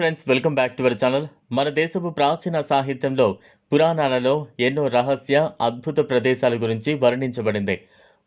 Friends welcome back to our channel మన దేశపు ప్రాచీన సాహిత్యంలో పురాణాలలో ఎన్నో రహస్య అద్భుత ప్రదేశాల గురించి వర్ణించబడింది.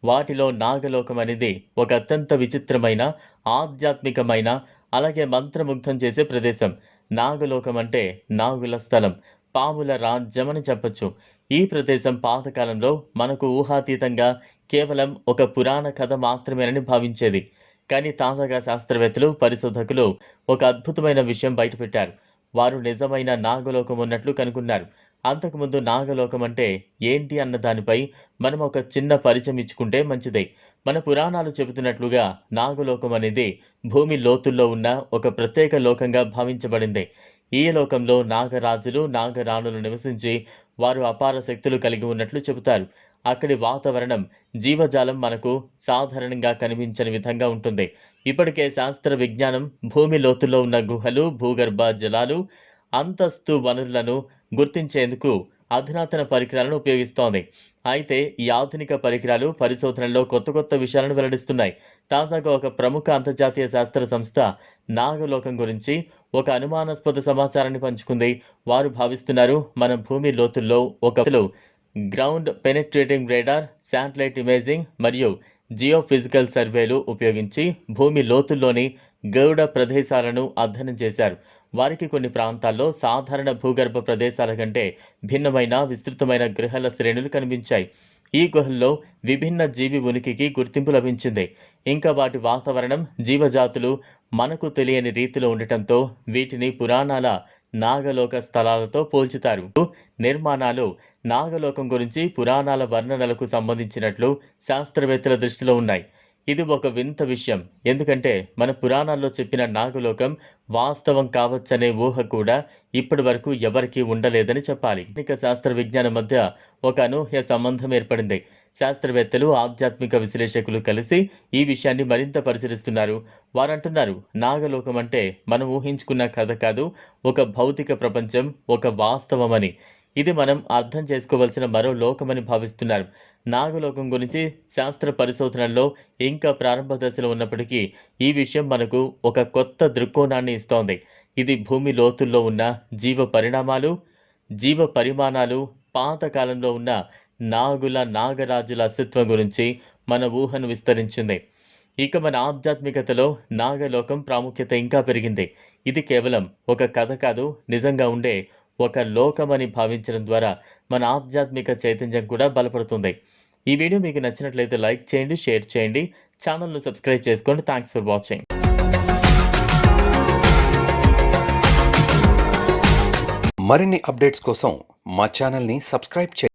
వాటిలో నాగలోకం అనేది ఒక అత్యంత విచిత్రమైన ఆధ్యాత్మికమైన అలాగే మంత్రముగ్ధం చేసే ప్రదేశం. నాగలోకం అంటే నాగుల స్థలం పాముల రాజ్యం అని చెప్పొచ్చు. ఈ ప్రదేశం పాతకాలంలో మనకు ఊహాతీతంగా కేవలం ఒక పురాణ కథ మాత్రమేనని భావించేది. కానీ తాజాగా శాస్త్రవేత్తలు పరిశోధకులు ఒక అద్భుతమైన విషయం బయటపెట్టారు. వారు నిజమైన నాగలోకం ఉన్నట్లు కనుగొన్నారు. అంతకుముందు నాగలోకం అంటే ఏంటి అన్న దానిపై మనం ఒక చిన్న పరిచయం ఇచ్చుకుంటే మంచిదే. మన పురాణాలు చెబుతున్నట్లుగా నాగలోకం అనేది భూమి లోతుల్లో ఉన్న ఒక ప్రత్యేక లోకంగా భావించబడింది. ఈ లోకంలో నాగరాజులు నాగరాణులు నివసించి వారు అపార శక్తులు కలిగి ఉన్నట్లు చెబుతారు. అక్కడి వాతావరణం జీవజాలం మనకు సాధారణంగా కనిపించని విధంగా ఉంటుంది. ఇప్పటికే శాస్త్ర విజ్ఞానం భూమి లోతుల్లో ఉన్న గుహలు భూగర్భ జలాలు అంతస్తు వనరులను గుర్తించేందుకు అధునాతన పరికరాలను ఉపయోగిస్తోంది. అయితే ఈ ఆధునిక పరికరాలు పరిశోధనలో కొత్త కొత్త విషయాలను వెల్లడిస్తున్నాయి. తాజాగా ఒక ప్రముఖ అంతర్జాతీయ శాస్త్ర సంస్థ నాగలోకం గురించి ఒక అనుమానాస్పద సమాచారాన్ని పంచుకుంది. వారు భావిస్తున్నారు మన భూమి లోతుల్లో ఒక ground penetrating radar satellite imaging మరియు జియో ఫిజికల్ సర్వేలు ఉపయోగించి భూమి లోతుల్లోని గరుడ ప్రదేశాలను అధ్యయనం చేశారు. వారికి కొన్ని ప్రాంతాల్లో సాధారణ భూగర్భ ప్రదేశాల కంటే భిన్నమైన విస్తృతమైన గృహల శ్రేణులు కనిపించాయి. ఈ గుహల్లో విభిన్న జీవి ఉనికికి గుర్తింపు లభించింది. ఇంకా వాటి వాతావరణం జీవజాతులు మనకు తెలియని రీతిలో ఉండటంతో వీటిని పురాణాల నాగలోక స్థలాలతో పోల్చుతారు. నిర్మాణాలు నాగలోకం గురించి పురాణాల వర్ణనలకు సంబంధించినట్లు శాస్త్రవేత్తల దృష్టిలో ఉన్నాయి. ఇది ఒక వింత విషయం. ఎందుకంటే మన పురాణాల్లో చెప్పిన నాగలోకం వాస్తవం కావచ్చనే ఊహ కూడా ఇప్పటి వరకు ఎవరికీ ఉండలేదని చెప్పాలి. ఆధునిక శాస్త్ర విజ్ఞానం మధ్య ఒక అనూహ్య సంబంధం ఏర్పడింది. శాస్త్రవేత్తలు ఆధ్యాత్మిక విశ్లేషకులు కలిసి ఈ విషయాన్ని మరింత పరిశీలిస్తున్నారు. వారంటున్నారు నాగలోకం అంటే మనం ఊహించుకున్న కథ కాదు ఒక భౌతిక ప్రపంచం ఒక వాస్తవమని. ఇది మనం అర్థం చేసుకోవలసిన మరో లోకమని భావిస్తున్నారు. నాగలోకం గురించి శాస్త్ర పరిశోధనల్లో ఇంకా ప్రారంభ దశలో ఉన్నప్పటికీ ఈ విషయం మనకు ఒక కొత్త దృక్కోణాన్ని ఇస్తోంది. ఇది భూమి లోతుల్లో ఉన్న జీవ పరిణామాలు జీవ పరిమాణాలు పాతకాలంలో ఉన్న నాగుల నాగరాజుల అస్తిత్వం గురించి మన ఊహను విస్తరించింది. ఇక మన ఆధ్యాత్మికతలో నాగలోకం ప్రాముఖ్యత ఇంకా పెరిగింది. ఇది కేవలం ఒక కథ కాదు నిజంగా ఉండే ఒక లోకమని భావించడం ద్వారా మన ఆధ్యాత్మిక చైతన్యం కూడా బలపడుతుంది. ఈ వీడియో మీకు నచ్చినట్లయితే లైక్ చేయండి షేర్ చేయండి. ఛానల్ను సబ్స్క్రైబ్ చేసుకోండి. థ్యాంక్స్ ఫర్ వాచింగ్ మరిన్ని అప్డేట్స్ కోసం మా ఛానల్ని సబ్స్క్రైబ్ చేయండి.